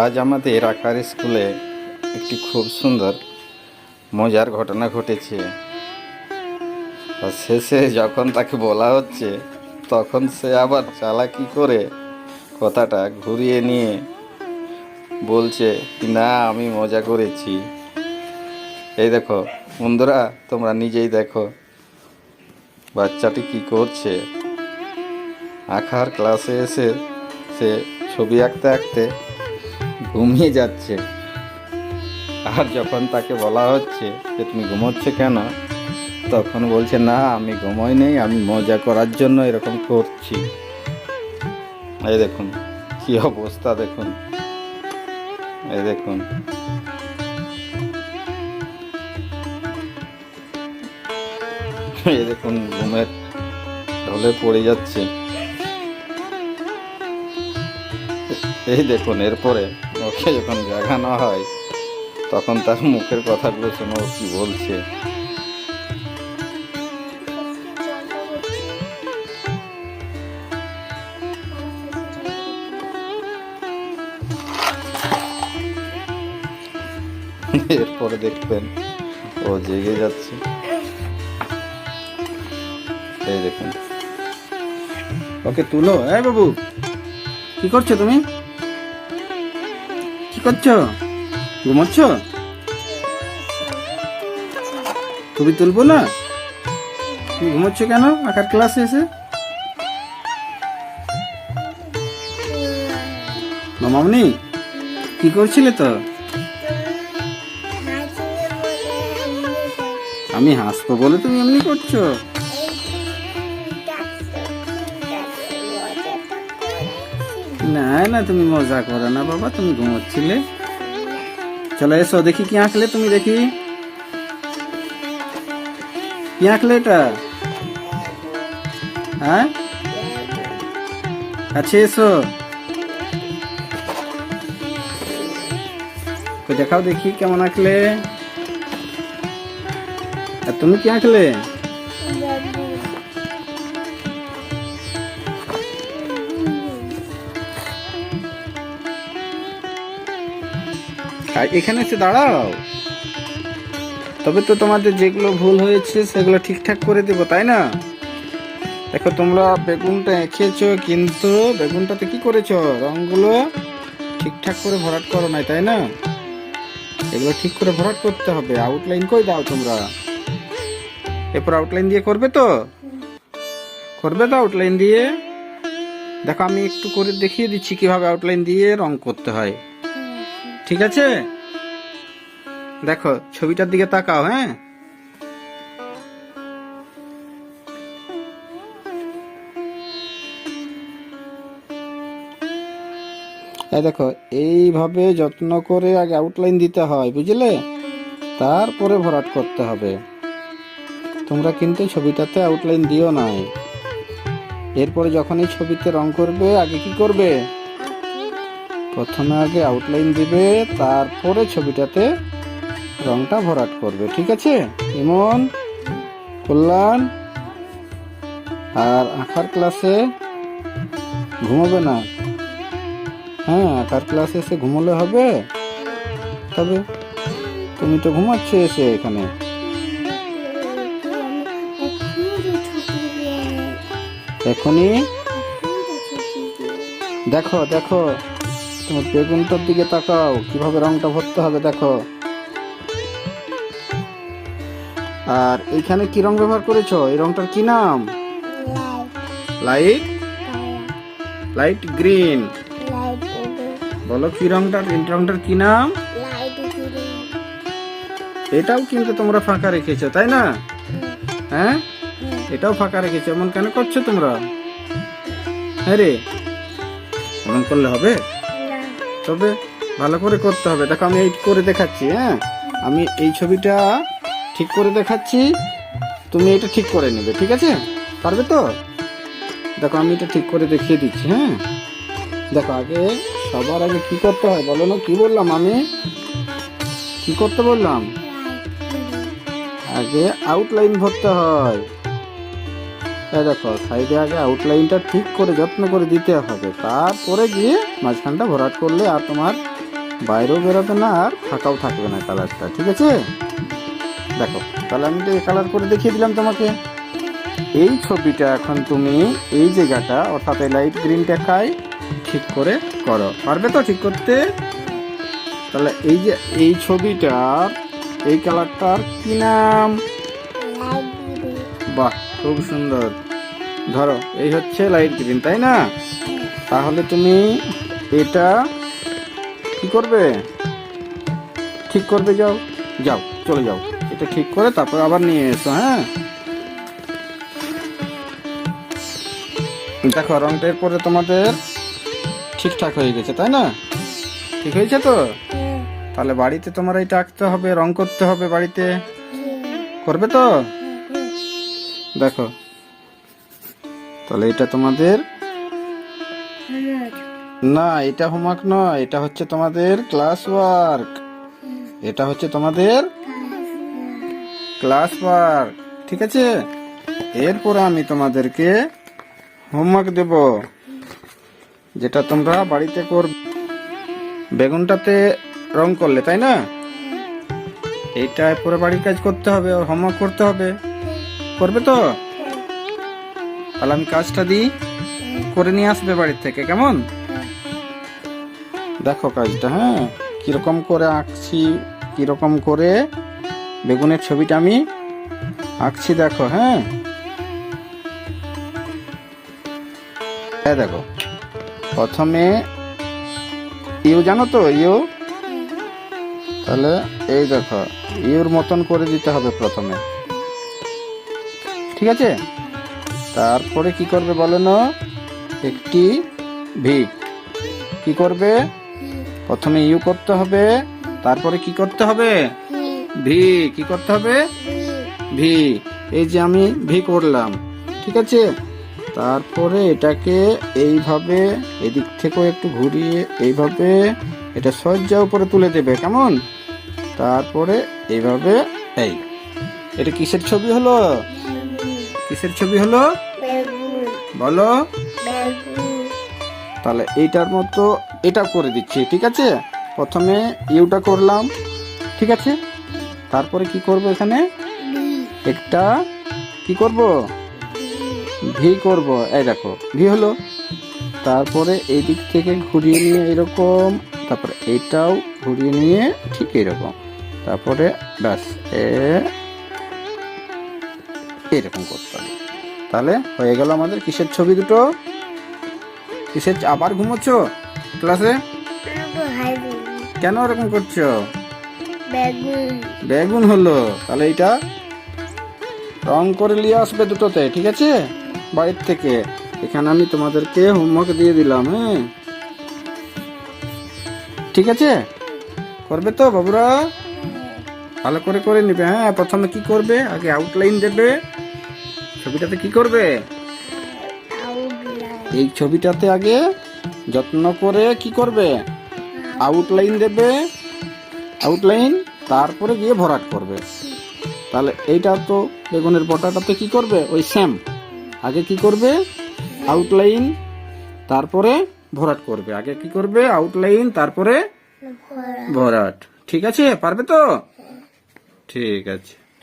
আজ আমাদের আকার স্কুলে একটি খুব সুন্দর, মজার ঘটনা ঘটেছে। শেষে যখন তাকে বলা হচ্ছে, তখন সে আবার চালাকি করে কথাটা ঘুরিয়ে নিয়ে বলছে, না, আমি মজা করেছি। এই দেখো, বন্ধুরা, তোমরা নিজেই দেখো, বাচ্চাটি কি করছে। আঁকার ক্লাসে এসে সে ছবি আঁকতে আঁকতে ঘুমিয়ে যাচ্ছে। আর যখন তাকে বলা হচ্ছে যে, তুমি ঘুমোচ্ছ কেন? তখন বলছে, না, আমি ঘুমোই নেই, আমি মজা করার জন্য এরকম করছি। এই দেখুন, কি অবস্থা দেখুন। এই দেখুন। এই দেখুন, ঘুমের ঢলে পড়ে যাচ্ছে। এই দেখুন, এরপরে ওকে যখন জাগানো হয়, তখন তার মুখের কথাগুলো শোনো কি বলছে? এরপরে দেখবেন ও জেগে যাচ্ছে। এই দেখুন। ওকে তুলো। হ্যাঁ বাবু, কি করছ তুমি? কি করছ ঘুমাচ্ছ ছবি তুলবো না? তুমি ঘুমাচ্ছ কেন? আঁকার ক্লাসে এসে? মামামনি কি করছিলে তো? আমি হাসবো বলে তুমি এমনি করছ। না না, তুমি মজা করো না বাবা, তুমি ঘুমোচ্ছিলে। চলো এসো, দেখি কি আঁকলে তুমি দেখি। কি আঁকলে এটা? হ্যাঁ? কাছে এসো। তো দেখাও দেখি কেমন আঁকলে। আর তুমি কি আঁকলে? আর এখানে এসে দাঁড়াও। তবে তো তোমাদের যেগুলো ভুল হয়েছে, সেগুলো ঠিকঠাক করে দেবো, তাই না? দেখো, তোমরা বেগুনটা এঁকেছো, কিন্তু বেগুনটাতে কি করেছ? রঙগুলো ঠিকঠাক করে ভরাট করো নাই, তাই না? এগুলো ঠিক করে ভরাট করতে হবে। আউটলাইন করে দাও তোমরা? এরপর আউটলাইন দিয়ে করবে তো? করবে তো আউটলাইন দিয়ে? দেখো, আমি একটু করে দেখিয়ে দিচ্ছি কীভাবে আউটলাইন দিয়ে রং করতে হয়। ঠিক আছে? দেখো, ছবিটার দিকে তাকাও হ্যাঁ? দেখো, এইভাবে যত্ন করে আগে আউটলাইন দিতে হয়, বুঝলে? তারপরে ভরাট করতে হবে। তোমরা কিন্তু ছবিটাতে আউটলাইন দিও নাই। এরপরে যখন এই ছবিতে রং করবে, আগে কি করবে? প্রথমে আগে আউটলাইন দিবে, তারপরে ছবিটাতে রংটা ভরাট করবে, ঠিক আছে? ইমন, কল্যাণ, আর আঁকার ক্লাসে ঘুমাবে না। হ্যাঁ আঁকার ক্লাসে এসে ঘুমোলে হবে। তবে তুমি তো ঘুমাচ্ছ এসে এখানে। এখনই দেখো দেখো। তোমার বেগুনটার দিকে তাকাও, কীভাবে রংটা ভরতে হবে দেখো। আর এইখানে কি রং ব্যবহার করেছ? এই রংটার কি নাম? লাইট। Light green. বলো কি রংটার রংটার কি নাম? এটাও কিন্তু তোমরা ফাঁকা রেখেছো, তাই না? হ্যাঁ? এটাও ফাঁকা রেখেছো, এমন কেন করছ তোমরা? হ্যাঁ রে। করলে হবে? তবে ভালো করে করতে হবে। দেখো আমি এই করে দেখাচ্ছি হ্যাঁ? আমি এই ছবিটা ঠিক করে দেখাচ্ছি, তুমি এটা ঠিক করে নেবে, ঠিক আছে? পারবে তো? দেখো আমি এটা ঠিক করে দেখিয়ে দিচ্ছি হ্যাঁ? দেখো আগে সবার আগে কি করতে হয় বলো না? কি বললাম আমি? কি করতে বললাম? আগে আউটলাইন ভরতে হয়। দেখো সাইডে আগে আউটলাইনটা ঠিক করে যত্ন করে দিতে হবে। তারপরে গিয়ে মাঝখানটা ভরাট করলে আর তোমার বাইরেও বেরোবে না, আর ফাঁকাও থাকবে না কালারটা ঠিক আছে? দেখো, তাহলে আমি তো কালার করে দেখিয়ে দিলাম তোমাকে। এই ছবিটা এখন তুমি এই জায়গাটা, অর্থাৎ এই লাইট গ্রিনটা খাই, ঠিক করে করো। পারবে তো ঠিক করতে? তাহলে এই যে, এই ছবিটার, এই কালারটার কি নাম? বাহ, খুব সুন্দর। ধরো, এই হচ্ছে লাইট গ্রিন তাই না? তাহলে তুমি এটা কি করবে? ঠিক করবে, যাও। যাও, চলে যাও। এটা ঠিক করে তারপর আবার নিয়ে এসো হ্যাঁ? দেখো, রংটা এরপরে তোমাদের ঠিকঠাক হয়ে গেছে, তাই না? ঠিক হয়েছে তো? তাহলে বাড়িতে তোমার এটা আঁকতে হবে, রং করতে হবে বাড়িতে। করবে তো? দেখো। তাহলে এটা তোমাদের না, এটা হোমওয়ার্ক নয়, এটা হচ্ছে তোমাদের ক্লাস ওয়ার্ক। এটা হচ্ছে তোমাদের ক্লাস ওয়ার্ক, ঠিক আছে? এরপর আমি তোমাদেরকে হোমওয়ার্ক দেব, যেটা তোমরা বাড়িতে করবে বেগুনটাতে রং করলে, তাই না? এইটা পরে বাড়ির কাজ করতে হবে, আর হোমওয়ার্ক করতে হবে। করবে তো? তাহলে আমি কাজটা দিই, করে নিয়ে আসবে বাড়ির থেকে, কেমন? দেখো কাজটা হ্যাঁ? কীরকম করে আঁকছি, কীরকম করে বেগুনের ছবিটা আমি আঁকছি, দেখো হ্যাঁ? হ্যাঁ দেখো, প্রথমে ইউ, জানো তো, ইউ? তাহলে এই দেখো, ইউর মতন করে দিতে হবে প্রথমে। ঠিক আছে? তারপরে কি করবে বলো না? একটি ভি কি করবে? প্রথমে ইউ করতে হবে। তারপরে কি করতে হবে? ভি কি করতে হবে? ভি এই যে আমি ভি করলাম। ঠিক আছে? তারপরে এটাকে এইভাবে এদিক থেকেও একটু ঘুরিয়ে এইভাবে এটা সজ্জা উপরে তুলে দেবে, কেমন? তারপরে এইভাবে, এই। এটা কিসের ছবি হলো? কিসের ছবি হলো? বলো। তাহলে এইটার মতো এটা করে দিচ্ছি ঠিক আছে? প্রথমে ইউটা করলাম ঠিক আছে? তারপরে কি করব এখানে? একটা কি করব? ভি করব এই দেখো ভি হলো। তারপরে এই দিক থেকে ঘুরিয়ে নিয়ে এরকম তারপরে এটাও ঘুরিয়ে নিয়ে ঠিক এরকম। তারপরে ব্যাস এ এরকম করতে হবে। তাহলে হয়ে গেল আমাদের কিসের ছবি দুটো? কিসের আবার ঘুমোচ্ছ ক্লাসে? কেন এরকম করছ? বেগুন হলো। তাহলে এটা রং করে নিয়ে আসবে দুটোতে, ঠিক আছে? বাড়ির থেকে। এখানে আমি তোমাদেরকে হোমওয়ার্ক দিয়ে দিলাম হ্যাঁ? ঠিক আছে? করবে তো বাবুরা? ভালো করে করে নিবে হ্যাঁ? প্রথমে কি করবে? আগে আউটলাইন দেবে। ছবিটাতে কি করবে? এই ছবিটাতে আগে যত্ন করে কি করবে? আউটলাইন দেবে। আউটলাইন তারপরে গিয়ে ভরাট করবে। তাহলে এইটা তো বেগুনের বটাটাতে কি করবে? ওই সেম আগে কি করবে? আউটলাইন তারপরে ভরাট করবে। আগে কি করবে? আউটলাইন তারপরে ভরাট। ঠিক আছে? পারবে তো? ঠিক আছে।